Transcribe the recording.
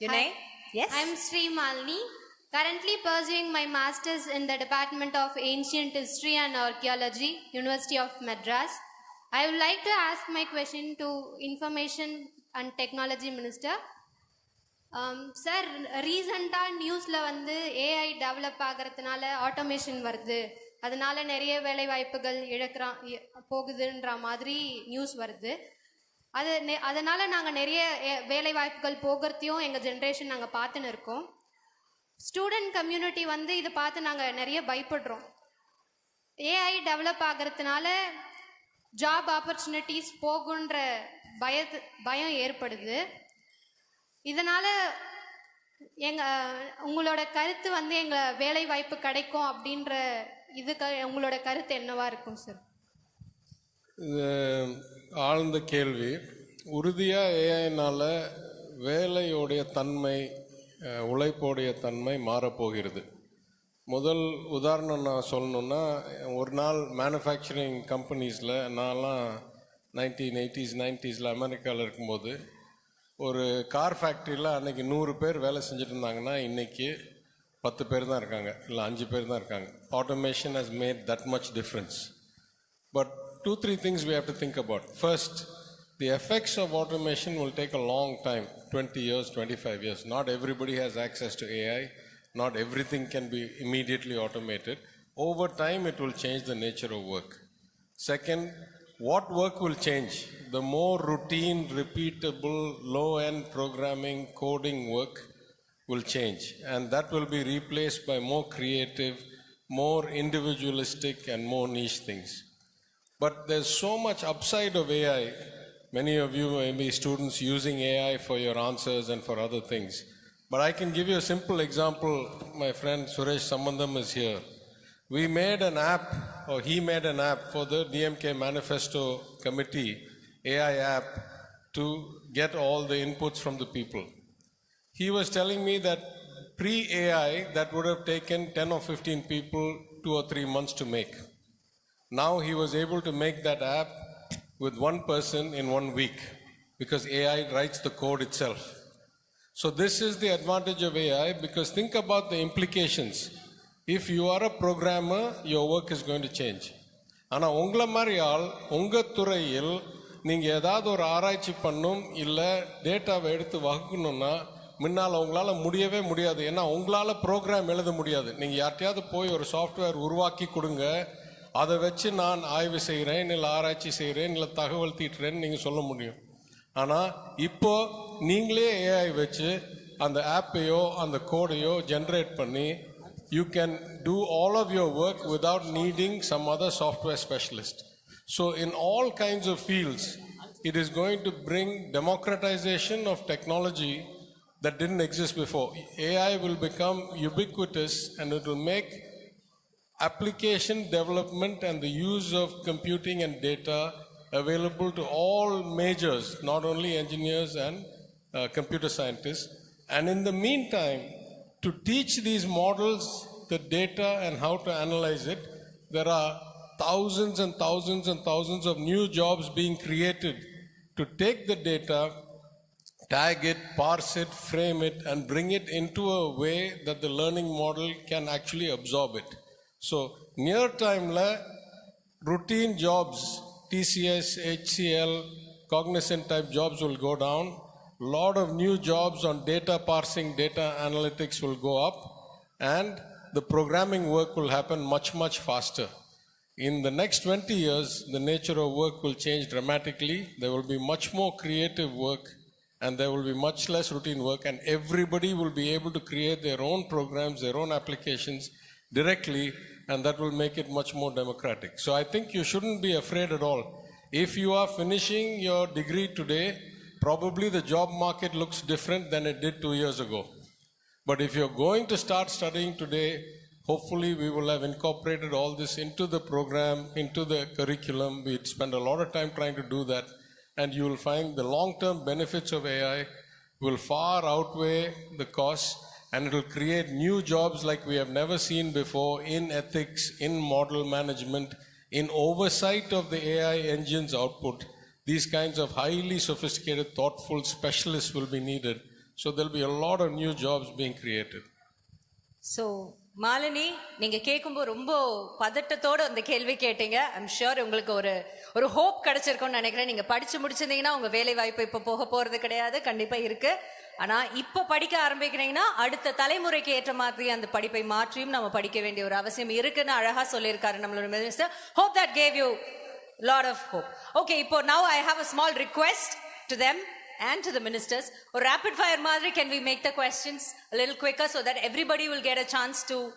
Your Hi. name? Yes. I'm Sri Malini, currently pursuing my master's in the Department of Ancient History and Archaeology, University of Madras. I would like to ask my question to Information and Technology Minister. Sir ரீசண்டாக நியூஸில் வந்து AI develop ஆகிறதுனால automation வருது அதனால நிறைய வேலை வாய்ப்புகள் இழக்கிறான் இ- போகுதுன்ற மாதிரி நியூஸ் வருது அது நெ- அதனால நாங்கள் நிறைய வேலை வாய்ப்புகள் போகிறதையும் எங்கள் ஜென்ரேஷன் நாங்கள் பார்த்துன்னு இருக்கோம். ஸ்டூடெண்ட் கம்யூனிட்டி வந்து இதை பார்த்து நாங்கள் நிறைய பயப்படுறோம். ஏஐ டெவலப் ஆகிறதுனால ஜாப் ஆப்பர்ச்சுனிட்டிஸ் போகுன்ற பயத்து பயம் ஏற்படுது. இதனால எங்க உங்களோட கருத்து வந்து எங்க வேலை வாய்ப்பு கிடைக்கும் அப்படின்ற இதுக்கு உங்களோட கருத்து என்னவா இருக்கும் சார் ஆழ்ந்த கேள்வி. உறுதியாக ஏஐனால் வேலையோடைய தன்மை உழைப்போடைய தன்மை மாறப்போகிறது. முதல் உதாரணம் நான் சொல்லணுன்னா ஒரு நாள் மேனுஃபேக்சரிங் கம்பெனிஸில் நான்லாம் நைன்டீன் எயிட்டிஸ் நைன்ட்டீஸில் அமெரிக்காவில் இருக்கும்போது ஒரு கார் ஃபேக்ட்ரியில் அன்னைக்கு நூறு பேர் வேலை செஞ்சுட்டு இருந்தாங்கன்னா இன்றைக்கி பத்து பேர் தான் இருக்காங்க. இல்லை அஞ்சு பேர் தான் இருக்காங்க. Automation has made that much difference but two, three things we have to think about. First, the effects of automation will take a long time 20 years, 25 years. Not everybody has access to AI, not everything can be immediately automated. Over time, it will change the nature of work. Second, what work will change? The more routine, repeatable, low end programming, coding work will change. And that will be replaced by more creative, more individualistic, and more niche things. But there's so much upside of AI. Many of you may be students using AI for your answers and for other things. But I can give you a simple example. My friend Suresh Sambandam is here. We made an app, or he made an app for the DMK Manifesto Committee, AI app, to get all the inputs from the people. He was telling me that pre AI, that would have taken 10 or 15 people two or three months to make. Now he was able to make that app with one person in one week because AI writes the code itself. So, this is the advantage of AI because think about the implications. If you are a programmer, your work is going to change. ஆனால் உங்களை மாதிரி ஆள் உங்கள் துறையில் நீங்கள் ஏதாவது ஒரு ஆராய்ச்சி பண்ணும் இல்லை டேட்டாவை எடுத்து வகுக்கணும்னா முன்னால் உங்களால் முடியவே முடியாது ஏன்னா உங்களால் ப்ரோக்ராம் எழுத முடியாது நீங்கள் யார்ட்டையாவது போய் ஒரு சாஃப்ட்வேர் உருவாக்கி கொடுங்க அதை வச்சு நான் ஆய்வு செய்கிறேன் இல்லை ஆராய்ச்சி செய்கிறேன் இல்லை தகவல் தீட்டுறேன்னு நீங்கள் சொல்ல முடியும் ஆனால் இப்போ நீங்களே ஏஐ வச்சு அந்த ஆப்பையோ அந்த கோடையோ ஜென்ரேட் பண்ணி you can do all of your work without needing some other software specialist so in all kinds of fields it is going to bring democratization of technology that didn't exist before. AI will become ubiquitous and it will make application development and the use of computing and data available to all majors, not only engineers and uh, computer scientists. And in the meantime, to teach these models the data and how to analyze it, there are thousands and thousands and thousands of new jobs being created to take the data tag it, parse it, frame it, and bring it into a way that the learning model can actually absorb it. So, near time, la, routine jobs, TCS, HCL, cognizant type jobs will go down. Lot of new jobs on data parsing, data analytics will go up, and the programming work will happen much, much faster. In the next 20 years, the nature of work will change dramatically. There will be much more creative work and there will be much less routine work, and everybody will be able to create their own programs, their own applications directly, and that will make it much more democratic. So I think you shouldn't be afraid at all. If you are finishing your degree today, probably the job market looks different than it did two years ago. But if you're going to start studying today, hopefully we will have incorporated all this into the program, into the curriculum. We spend a lot of time trying to do that. And you will find the long term benefits of AI will far outweigh the costs and it will create new jobs like we have never seen before in ethics, in model management, in oversight of the AI engine's output. These kinds of highly sophisticated, thoughtful specialists will be needed. So there'll be a lot of new jobs being created. So Malini நீங்க கேட்கும்போது ரொம்ப பதட்டத்தோட அந்த கேள்வி கேட்டீங்க. I'm sure உங்களுக்கு ஒரு ஒரு hope கிடைச்சிருக்கும்னு நினைக்கிறேன். நீங்க படிச்சு முடிச்சிருந்தீங்கன்னா உங்க வேலை வாய்ப்பு இப்ப போக போறது கிடையாது. கண்டிப்பா இருக்கு. ஆனா இப்ப படிக்க ஆரம்பிக்கிறீங்கன்னா அடுத்த தலைமுறைக்கு ஏற்ற மாதிரி அந்த படிப்பை மாற்றியும் நம்ம படிக்க வேண்டிய ஒரு அவசியம் இருக்குன்னு அழகா சொல்லியிருக்காரு நம்மளோட minister hope that gave you lot of hope okay இப்போ now I have a small request to them and to the ministers. Or rapid fire, Madri, can we make the questions a little quicker so that everybody will get a chance to